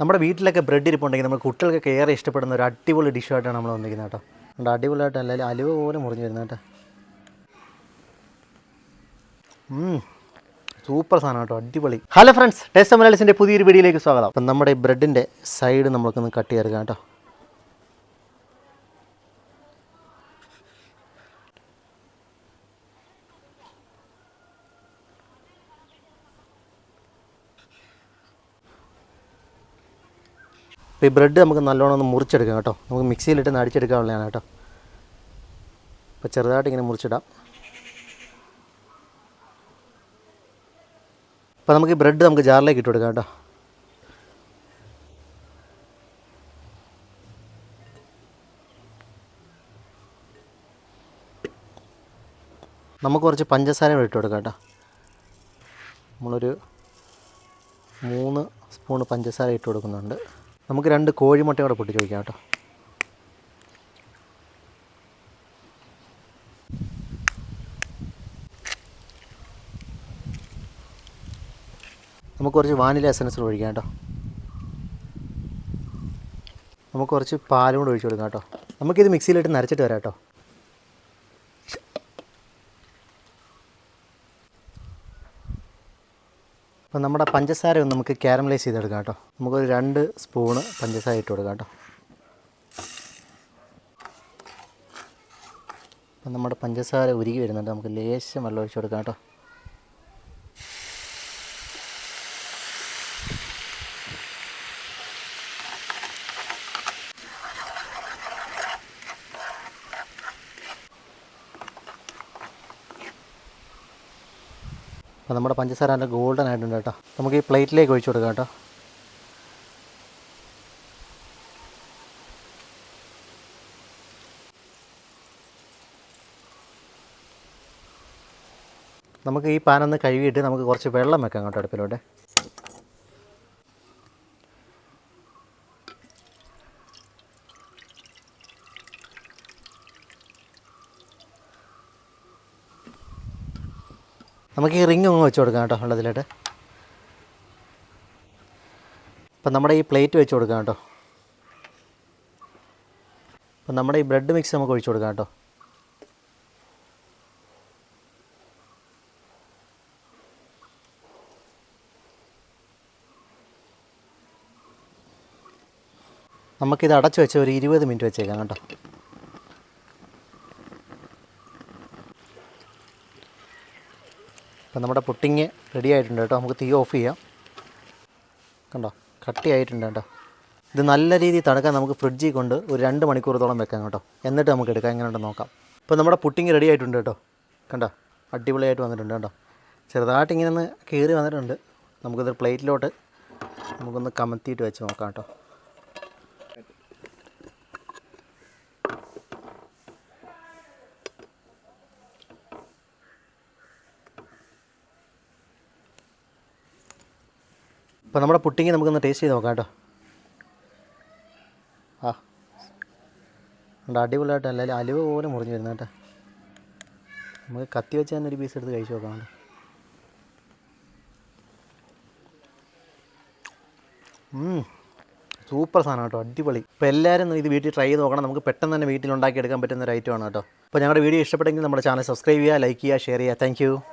നമ്മുടെ വീട്ടിലൊക്കെ ബ്രെഡ് ഇരിപ്പുണ്ടെങ്കിൽ നമ്മൾ കുട്ടികൾക്കൊക്കെ ഏറെ ഇഷ്ടപ്പെടുന്ന ഒരു അടിപൊളി ഡിഷായിട്ടാണ് നമ്മൾ വന്നിരിക്കുന്നത് കേട്ടോ. ഉണ്ട് അടിപൊളിയായിട്ട് അല്ലെങ്കിൽ അലുവ പോലെ മുറിഞ്ഞു വരുന്നത് കേട്ടോ. സൂപ്പർ സാധനം കേട്ടോ അടിപൊളി. ഹലോ ഫ്രണ്ട്സ് ടേസ്റ്റ് മലയാളിസിന്റെ പുതിയൊരു വീഡിയോയിലേക്ക് സ്വാഗതം. അപ്പം നമ്മുടെ ബ്രെഡിന്റെ സൈഡ് നമ്മൾക്കൊന്ന് കട്ട് ചെയ്തെടുക്കാം കേട്ടോ. അപ്പോൾ ഈ ബ്രെഡ് നമുക്ക് നല്ലോണം ഒന്ന് മുറിച്ചെടുക്കാം കേട്ടോ. നമുക്ക് മിക്സിയിലിട്ട് ഒന്ന് അടിച്ചെടുക്കാനുള്ളതാണ് കേട്ടോ. അപ്പോൾ ചെറുതായിട്ട് ഇങ്ങനെ മുറിച്ചിടാം. അപ്പോൾ നമുക്ക് ഈ ബ്രെഡ് നമുക്ക് ജാറിലേക്ക് ഇട്ട് കൊടുക്കാം കേട്ടോ. നമുക്ക് കുറച്ച് പഞ്ചസാര കൂടെ ഇട്ട് കൊടുക്കാം കേട്ടോ. നമ്മളൊരു മൂന്ന് സ്പൂണ് പഞ്ചസാര ഇട്ട് കൊടുക്കുന്നുണ്ട്. നമുക്ക് രണ്ട് കോഴിമുട്ടയും കൂടെ പൊട്ടിച്ച് ചോദിക്കാം കേട്ടോ. നമുക്ക് കുറച്ച് വാനില എസൻസ് ഒഴിക്കാം കേട്ടോ. നമുക്ക് കുറച്ച് പാലും കൂടെ ഒഴിച്ചു കൊടുക്കാം കേട്ടോ. നമുക്കിത് മിക്സിയിലിട്ട് നരച്ചിട്ട് വരാം കേട്ടോ. അപ്പം നമ്മുടെ പഞ്ചസാര ഒന്ന് നമുക്ക് കാരമലൈസ് ചെയ്തെടുക്കാം കേട്ടോ. നമുക്കൊരു രണ്ട് സ്പൂണ് പഞ്ചസാര ഇട്ട് കൊടുക്കാം കേട്ടോ. അപ്പം നമ്മുടെ പഞ്ചസാര ഉരുകി വരുന്നുണ്ട്. നമുക്ക് ലേശം വെള്ളം ഒഴിച്ച് കൊടുക്കാം കേട്ടോ. അപ്പോൾ നമ്മുടെ പഞ്ചസാര നല്ല ഗോൾഡൻ ആയിട്ടുണ്ട് കേട്ടോ. നമുക്ക് ഈ പ്ലേറ്റിലേക്ക് ഒഴിച്ചു കൊടുക്കാം കേട്ടോ. നമുക്ക് ഈ പാനൊന്ന് കഴുകിയിട്ട് നമുക്ക് കുറച്ച് വെള്ളം വെക്കാം കേട്ടോ അടുപ്പിലോട്ട്. നമുക്ക് ഈ റിങ് ഒന്ന് വെച്ച് കൊടുക്കാം കേട്ടോ വെള്ളത്തിലോട്ട്. അപ്പം നമ്മുടെ ഈ പ്ലേറ്റ് വെച്ച് കൊടുക്കാം കേട്ടോ. അപ്പം നമ്മുടെ ഈ ബ്രെഡ് മിക്സ് നമുക്ക് ഒഴിച്ചു കൊടുക്കാം കേട്ടോ. നമുക്കിത് അടച്ചു വെച്ച് ഒരു ഇരുപത് മിനിറ്റ് വെച്ചേക്കാം കേട്ടോ. അപ്പം നമ്മുടെ പുട്ടിങ് റെഡി ആയിട്ടുണ്ട് കേട്ടോ. നമുക്ക് തീ ഓഫ് ചെയ്യാം. കണ്ടോ? കട്ടി ആയിട്ടുണ്ട് കേട്ടോ. ഇത് നല്ല രീതിയിൽ തണുക്കാൻ നമുക്ക് ഫ്രിഡ്ജിൽ കൊണ്ട് ഒരു രണ്ട് മണിക്കൂറത്തോളം വെക്കാം കേട്ടോ. എന്നിട്ട് നമുക്ക് എടുക്കാം. എങ്ങനെയുണ്ടെന്ന് നോക്കാം. ഇപ്പോൾ നമ്മുടെ പുട്ടിങ് റെഡി ആയിട്ടുണ്ട് കേട്ടോ. കണ്ടോ? അടിപൊളിയായിട്ട് വന്നിട്ടുണ്ട് കേട്ടോ. ചെറുതായിട്ട് ഇങ്ങനെ ഒന്ന് കീറി വന്നിട്ടുണ്ട്. നമുക്കിത് പ്ലേറ്റിലോട്ട് നമുക്കൊന്ന് കമത്തിയിട്ട് വെച്ച് നോക്കാം കേട്ടോ. അപ്പോൾ നമ്മുടെ പുട്ടിങ് നമുക്കൊന്ന് ടേസ്റ്റ് ചെയ്ത് നോക്കാം കേട്ടോ. ആ. ഉണ്ട് അടിപൊളിയായിട്ട് അല്ലെങ്കിൽ അലുവ പോലെ മുറിഞ്ഞു വരുന്നത് കേട്ടോ. നമുക്ക് കത്തി വെച്ച് തന്നെ ഒരു പീസ് എടുത്ത് കഴിച്ച് നോക്കാം കേട്ടോ. സൂപ്പർ സാധനം കേട്ടോ അടിപൊളി. ഇപ്പോൾ എല്ലാവരും ഇത് വീട്ടിൽ ട്രൈ ചെയ്ത് നോക്കണം. നമുക്ക് പെട്ടെന്ന് തന്നെ വീട്ടിൽ ഉണ്ടാക്കിയെടുക്കാൻ പറ്റുന്ന ഒരു ഐറ്റമാണ് കേട്ടോ. അപ്പോൾ ഞങ്ങളുടെ വീഡിയോ ഇഷ്ടപ്പെട്ടെങ്കിൽ നമ്മുടെ ചാനൽ സബ്സ്ക്രൈബ് ചെയ്യുക ലൈക്ക് ചെയ്യുക ഷെയർ ചെയ്യുക. താങ്ക്